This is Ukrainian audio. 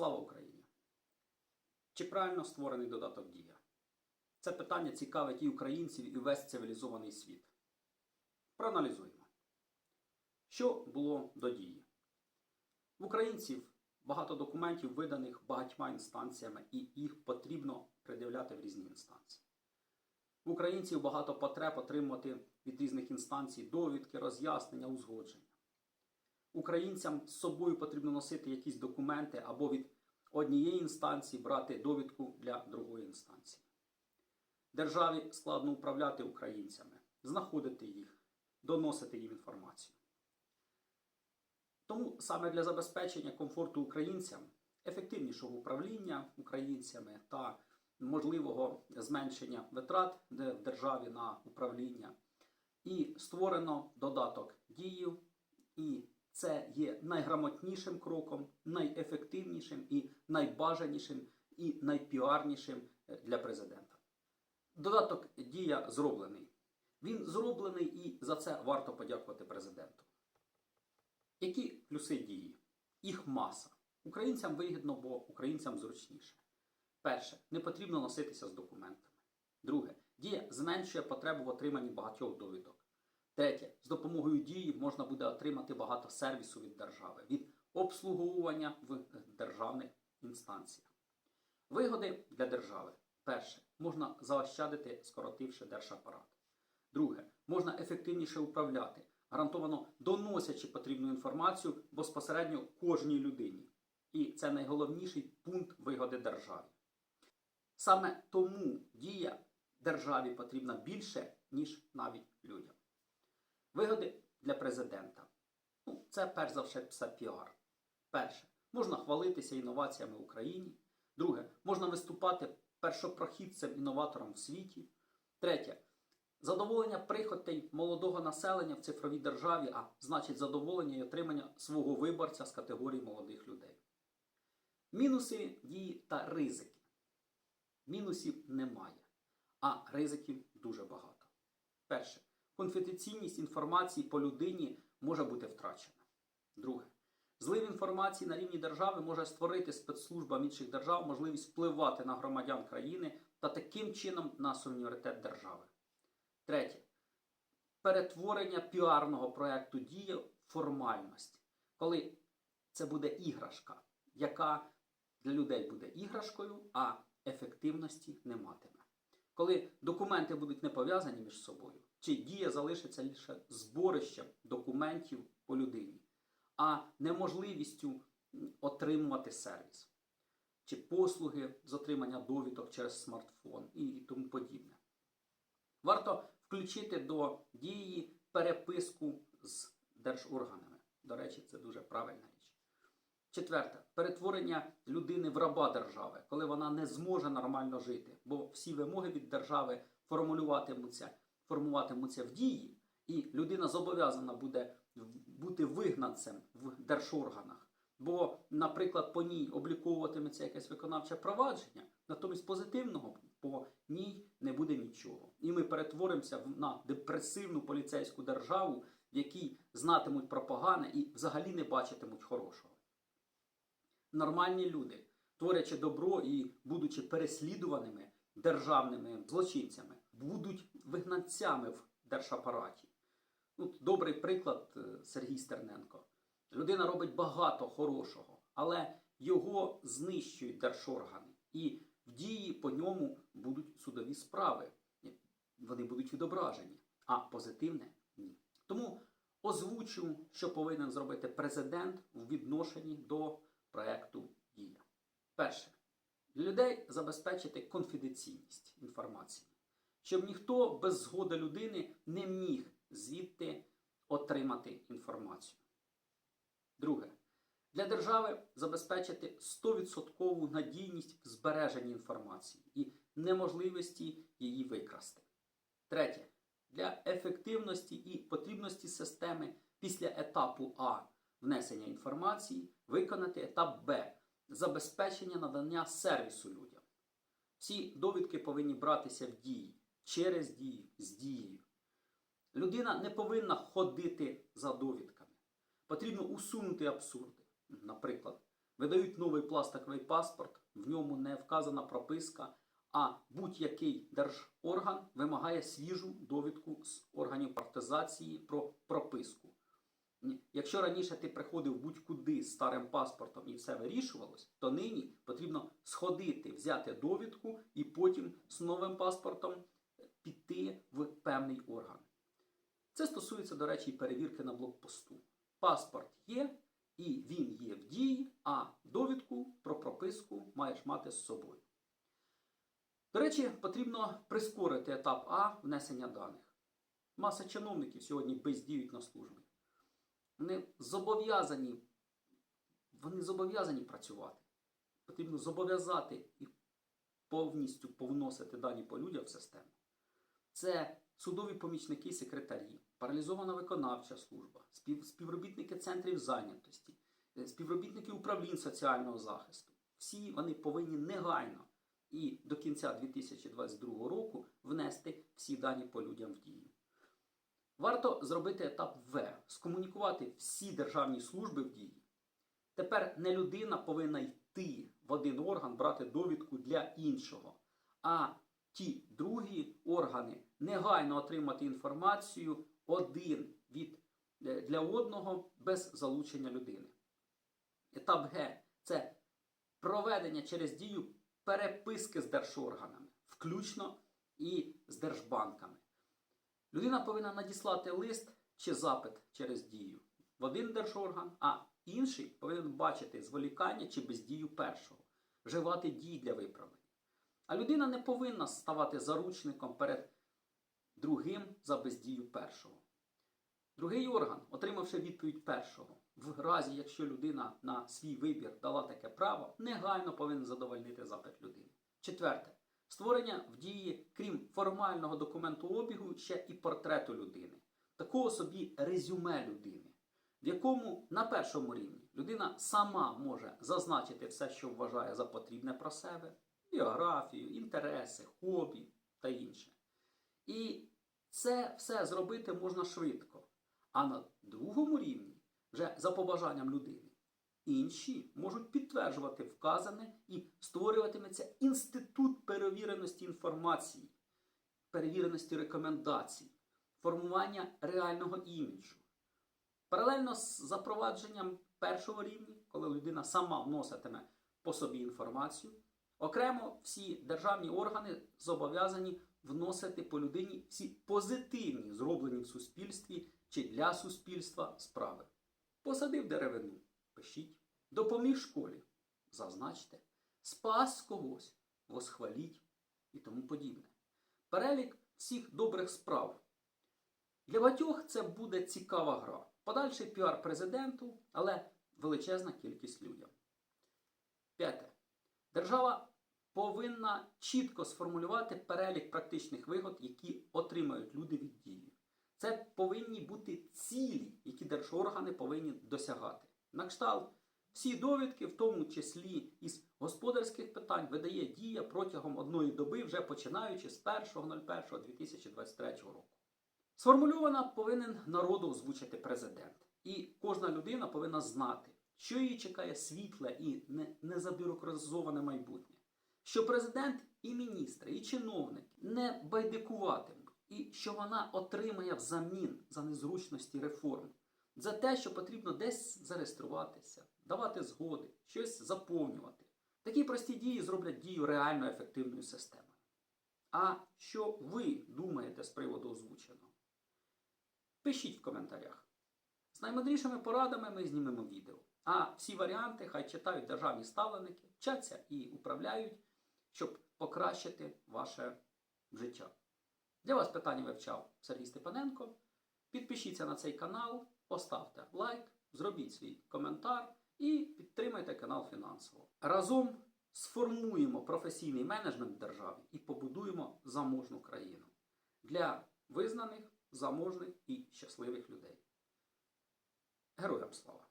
Слава Україні! Чи правильно створений додаток Дія? Це питання цікавить і українців, і весь цивілізований світ. Проаналізуємо. Що було до дії? В українців багато документів, виданих багатьма інстанціями, і їх потрібно придивляти в різні інстанції. В українців багато потреб отримувати від різних інстанцій довідки, роз'яснення, узгодження. Українцям з собою потрібно носити якісь документи або від однієї інстанції брати довідку для другої інстанції. Державі складно управляти українцями, знаходити їх, доносити їм інформацію. Тому саме для забезпечення комфорту українцям, ефективнішого управління українцями та можливого зменшення витрат в державі на управління, і створено додаток дію, і це є найграмотнішим кроком, найефективнішим і найбажанішим і найпіарнішим для президента. Додаток дія зроблений. Він зроблений і за це варто подякувати президенту. Які плюси дії? Їх маса. Українцям вигідно, бо українцям зручніше. Перше, не потрібно носитися з документами. Друге, дія зменшує потребу в отриманні багатьох довідок. Третє, з допомогою дії можна буде отримати багато сервісу від держави, від обслуговування в державних інстанціях. Вигоди для держави. Перше, можна заощадити, скоротивши держапарат. Друге, можна ефективніше управляти, гарантовано доносячи потрібну інформацію безпосередньо кожній людині. І це найголовніший пункт вигоди державі. Саме тому дія державі потрібна більше, ніж навіть людям. Вигоди для президента. Ну, це перш за все піар. Перше, можна хвалитися інноваціями в Україні. Друге, можна виступати першопрохідцем інноватором в світі. Третє, задоволення прихотей молодого населення в цифровій державі, а значить задоволення і отримання свого виборця з категорії молодих людей. Мінуси дії та ризики. Мінусів немає, а ризиків дуже багато. Перше. Конфіденційність інформації по людині може бути втрачена. Друге. Злив інформації на рівні держави може створити спецслужбам інших держав можливість впливати на громадян країни та таким чином на суверенітет держави. Третє. Перетворення піарного проєкту дія в формальність. Коли це буде іграшка, яка для людей буде іграшкою, а ефективності не матиме. Коли документи будуть не пов'язані між собою, чи дія залишиться лише зборищем документів по людині, а неможливістю отримувати сервіс, чи послуги з отримання довідок через смартфон і тому подібне. Варто включити до дії переписку з держорганами. До речі, це дуже правильна річ. Четверте, перетворення людини в раба держави, коли вона не зможе нормально жити, бо всі вимоги від держави формулюватимуться, формуватимуться в дії, і людина зобов'язана буде бути вигнанцем в держорганах. Бо, наприклад, по ній обліковуватиметься якесь виконавче провадження, натомість позитивного по ній не буде нічого. І ми перетворимося на депресивну поліцейську державу, в якій знатимуть про і взагалі не бачитимуть хорошого. Нормальні люди, творячи добро і будучи переслідуваними державними злочинцями, будуть вигнанцями в держапараті. Ну, Добрий приклад е, Сергій Стерненко. Людина робить багато хорошого, але його знищують держоргани. І в дії по ньому будуть судові справи. Вони будуть відображені, а позитивне ні. Тому озвучу, що повинен зробити президент у відношенні до проекту Дія. Перше, для людей забезпечити конфіденційність інформації, щоб ніхто без згоди людини не міг звідти отримати інформацію. Друге, для держави забезпечити 100% надійність в збереженні інформації і неможливості її викрасти. Третє, для ефективності і потрібності системи після етапу А внесення інформації виконати етап Б забезпечення надання сервісу людям. Всі довідки повинні братися в дії, через дію, з дією. Людина не повинна ходити за довідками. Потрібно усунути абсурди. Наприклад, видають новий пластиковий паспорт, в ньому не вказана прописка, а будь-який держорган вимагає свіжу довідку з органів партизації про прописку. Якщо раніше ти приходив будь-куди з старим паспортом і все вирішувалось, то нині потрібно сходити, взяти довідку і потім з новим паспортом піти в певний орган. Це стосується, до речі, перевірки на блокпосту. Паспорт є, і він є в дії, а довідку про прописку маєш мати з собою. До речі, потрібно прискорити етап А внесення даних. Маса чиновників сьогодні бездіють на службі. Вони зобов'язані, вони зобов'язані працювати. Потрібно зобов'язати і повністю повносити дані по людям в систему. Це судові помічники, секретарі, паралізована виконавча служба, співробітники центрів зайнятості, е, співробітники управлінь соціального захисту. Всі вони повинні негайно і до кінця 2022 року внести всі дані по людям в дію. Варто зробити етап В, скомунікувати всі державні служби в дії. Тепер не людина повинна йти в один орган, брати довідку для іншого, а ті другі органи негайно отримати інформацію один від, е, для одного без залучення людини. Етап Г це проведення через дію переписки з держорганами, включно і з держбанками. Людина повинна надіслати лист чи запит через дію в один держорган, а інший повинен бачити зволікання чи бездію першого, вживати дій для виправлення. А людина не повинна ставати заручником перед другим за бездію першого. Другий орган, отримавши відповідь першого, в разі, якщо людина на свій вибір дала таке право, негайно повинен задовольнити запит людини. Четверте. Створення в дії, крім формального документу обігу, ще і портрету людини, такого собі резюме людини, в якому на першому рівні людина сама може зазначити все, що вважає за потрібне про себе, біографію, інтереси, хобі та інше. І це все зробити можна швидко. А на другому рівні, вже за побажанням людини, інші можуть підтверджувати вказане і створюватиметься інститут перевіреності інформації, перевіреності рекомендацій, формування реального іміджу. Паралельно з запровадженням першого рівня, коли людина сама вноситиме по собі інформацію, окремо всі державні органи зобов'язані вносити по людині всі позитивні, зроблені в суспільстві чи для суспільства справи. Посадив деревину, пишіть, допоміг школі, зазначте, спас когось, восхваліть і тому подібне. Перелік всіх добрих справ. Для багатьох це буде цікава гра. Подальший піар президенту, але величезна кількість людям. П'яте. Держава повинна чітко сформулювати перелік практичних вигод, які отримають люди від дії. Це повинні бути цілі, які держоргани повинні досягати. На кшталт всі довідки, в тому числі із господарських питань, видає дія протягом одної доби, вже починаючи з 1.01.2023 року. Сформульована повинен народу озвучити президент. І кожна людина повинна знати, що її чекає світле і незабюрократизоване майбутнє. Що президент і міністри, і чиновники не байдикуватимуть, і що вона отримає взамін за незручності реформ, за те, що потрібно десь зареєструватися, давати згоди, щось заповнювати. Такі прості дії зроблять дію реально ефективною системою. А що ви думаєте з приводу озвученого? Пишіть в коментарях. З наймудрішими порадами ми знімемо відео. А всі варіанти хай читають державні ставленики, вчаться і управляють, щоб покращити ваше життя. Для вас питання вивчав Сергій Степаненко. Підпишіться на цей канал, поставте лайк, зробіть свій коментар і підтримайте канал фінансово. Разом сформуємо професійний менеджмент в державі і побудуємо заможну країну для визнаних, заможних і щасливих людей. Героям слава!